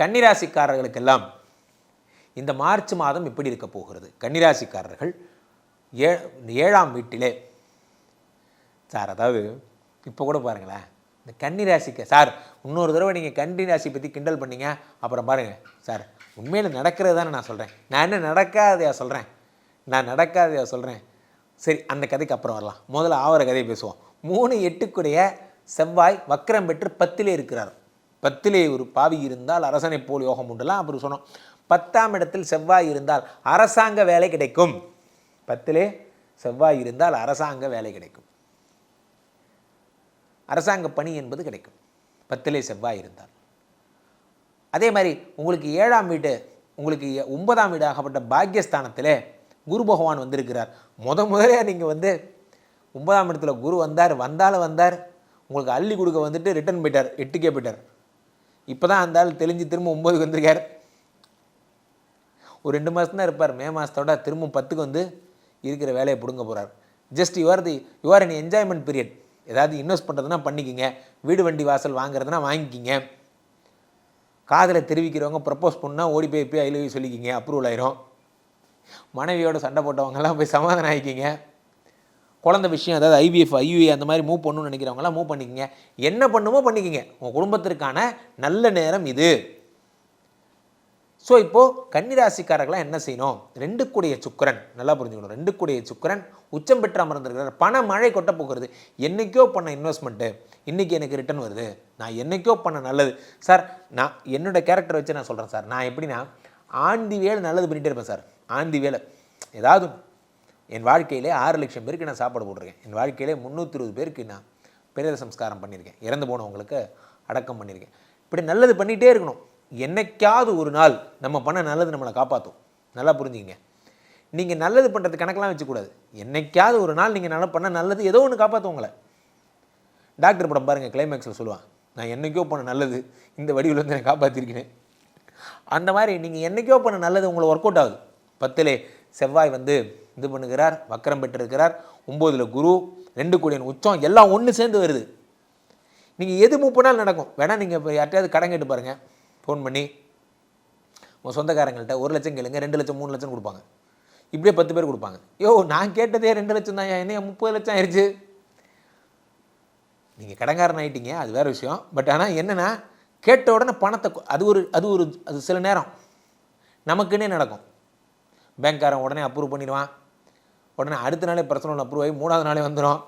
கன்னிராசிக்காரர்களுக்கெல்லாம் இந்த மார்ச் மாதம் எப்படி இருக்க போகிறது. கன்னிராசிக்காரர்கள் ஏ ஏழாம் வீட்டிலே. சார் அதாவது இப்போ கூட பாருங்களேன். இந்த கன்னிராசிக்கு சார் இன்னொரு தடவை நீங்கள் கன்னிராசி பற்றி கிண்டல் பண்ணீங்க அப்புறம் பாருங்கள் சார் உண்மையில் நடக்கிறது தானே நான் சொல்கிறேன் நான் என்ன நடக்காதையா சொல்கிறேன் நான் நடக்காதையா சொல்கிறேன் சரி அந்த கதைக்கு அப்புறம் வரலாம். முதல்ல ஆவர கதையை பேசுவோம். மூணு எட்டுக்குடைய செவ்வாய் வக்கரம் பெற்று பத்திலே இருக்கிறார். பத்திலே ஒரு பாவி இருந்தால் அரசனை போல் யோகம் உண்டுலாம் அப்புறம் சொன்னோம். பத்தாம் இடத்தில் செவ்வாய் இருந்தால் அரசாங்க வேலை கிடைக்கும். பத்திலே செவ்வாய் இருந்தால் அரசாங்க வேலை கிடைக்கும். அரசாங்க பணி என்பது கிடைக்கும். பத்திலே செவ்வாய் இருந்தால். அதே மாதிரி உங்களுக்கு ஏழாம் வீடு உங்களுக்கு ஒன்பதாம் வீடு ஆகப்பட்ட பாக்கியஸ்தானத்திலே குரு பகவான் வந்திருக்கிறார். முத முதலே நீங்கள் வந்து ஒன்பதாம் இடத்துல குரு வந்தார் வந்தாலும் வந்தார். உங்களுக்கு அள்ளி கொடுக்க வந்துட்டு ரிட்டர்ன் போயிட்டார் எட்டுக்கே போயிட்டார். இப்போ தான் அந்த ஆள் தெளிஞ்சு திரும்ப ஒம்பதுக்கு வந்திருக்கார். ஒரு ரெண்டு மாதம் தான் இருப்பார். மே மாதத்தோட திரும்ப பத்துக்கு வந்து இருக்கிற வேலையை பிடுங்க போகிறார் just your the your in enjoyment period ஏதாவது இன்வெஸ்ட் பண்ணுறதுனா பண்ணிக்கிங்க. வீடு வண்டி வாசல் வாங்குறதுனா வாங்கிக்கிங்க. காதில் தெரிவிக்கிறவங்க ப்ரப்போஸ் பண்ணால் ஓடி போய் போய் ஐலவி சொல்லிக்கிங்க. அப்ரூவல் ஆயிரும். மனைவியோட சண்டை போட்டவங்கெல்லாம் போய் சமாதானம் ஆகிக்கிங்க குழந்தை விஷயம் அதாவது ஐவிஎஃப் ஐயுஏ அந்த மாதிரி மூவ் பண்ணணும்னு நினைக்கிறவங்களாம் மூவ் பண்ணிக்கிங்க. என்ன பண்ணுமோ பண்ணிக்கிங்க. உங்கள் குடும்பத்திற்கான நல்ல நேரம் இது. ஸோ இப்போது கன்னிராசிக்காரர்களாம் என்ன செய்யணும்? ரெண்டு கூடிய சுக்கிரன். நல்லா புரிஞ்சுக்கணும். ரெண்டு கூடிய சுக்கிரன் உச்சம் பெற்று அமர்ந்திருக்கிறார். பண மழை கொட்ட போகிறது. என்னைக்கோ பண்ண இன்வெஸ்ட்மெண்ட்டு இன்றைக்கி எனக்கு ரிட்டர்ன் வருது. நான் என்னைக்கோ பண்ண நல்லது. சார் நான் என்னோடய கேரக்டர் வச்சு நான் சொல்கிறேன் சார் நான் எப்படின்னா ஆண்டி வேலை நல்லது பண்ணிகிட்டே இருப்பேன் சார் ஆண்டி வேலை ஏதாவது என் வாழ்க்கையிலே ஆறு லட்சம் பேருக்கு நான் சாப்பாடு போட்டிருக்கேன். என் வாழ்க்கையிலே முந்நூற்றி இருபது பேருக்கு நான் பெரிய சம்ஸ்காரம் பண்ணியிருக்கேன். இறந்து போனவங்களுக்கு அடக்கம் பண்ணியிருக்கேன். இப்படி நல்லது பண்ணிகிட்டே இருக்கணும். என்னைக்காவது ஒரு நாள் நம்ம பண்ண நல்லது நம்மளை காப்பாற்றும் நல்லா புரிஞ்சுங்க நீங்கள் நல்லது பண்ணுறது கணக்கெல்லாம் வச்சுக்கூடாது. என்னைக்காவது ஒரு நாள் நீங்கள் நல்லா பண்ண நல்லது ஏதோ ஒன்று காப்பாற்றும் உங்களை. டாக்டர் படம் பாருங்கள் கிளைமேக்ஸில் சொல்லுவான் நான் என்னைக்கோ பண்ண நல்லது இந்த வடிவில் வந்து நான் காப்பாற்றிருக்கேன் அந்த மாதிரி நீங்கள் என்னைக்கோ பண்ண நல்லது உங்களை ஒர்க் அவுட் ஆகுது. பத்திலே செவ்வாய் வந்து இது பண்ணுகிறார் வக்கரம் பெற்றிருக்கிறார் ஒம்போதில் குரு ரெண்டு கோடியின் உச்சம் எல்லாம் ஒன்று சேர்ந்து வருது. நீங்கள் எது மூவ் நாள் நடக்கும். வேணால் நீங்கள் இப்போ யார்ட்டையாவது கடன் கேட்டு பாருங்கள் ஃபோன் பண்ணி உங்கள் சொந்தக்காரங்கள்ட்ட ஒரு லட்சம் கேளுங்க ரெண்டு லட்சம் மூணு லட்சம் கொடுப்பாங்க. இப்படியே பத்து பேர் கொடுப்பாங்க. யோ நான் கேட்டதே ரெண்டு லட்சம் தான் என்னைய முப்பது லட்சம் ஆயிடுச்சு நீங்கள் கடங்காரன் ஆகிட்டீங்க அது வேறு விஷயம். பட் ஆனால் என்னென்னா கேட்ட உடனே பணத்தை அது ஒரு அது ஒரு அது சில நேரம் நமக்குன்னே நடக்கும். பேங்க்காரன் உடனே அப்ரூவ் பண்ணிடுவான். உடனே அடுத்த நாளே பிரச்சனை அப்ரூவ் ஆகி மூணாவது நாளே வந்துடும்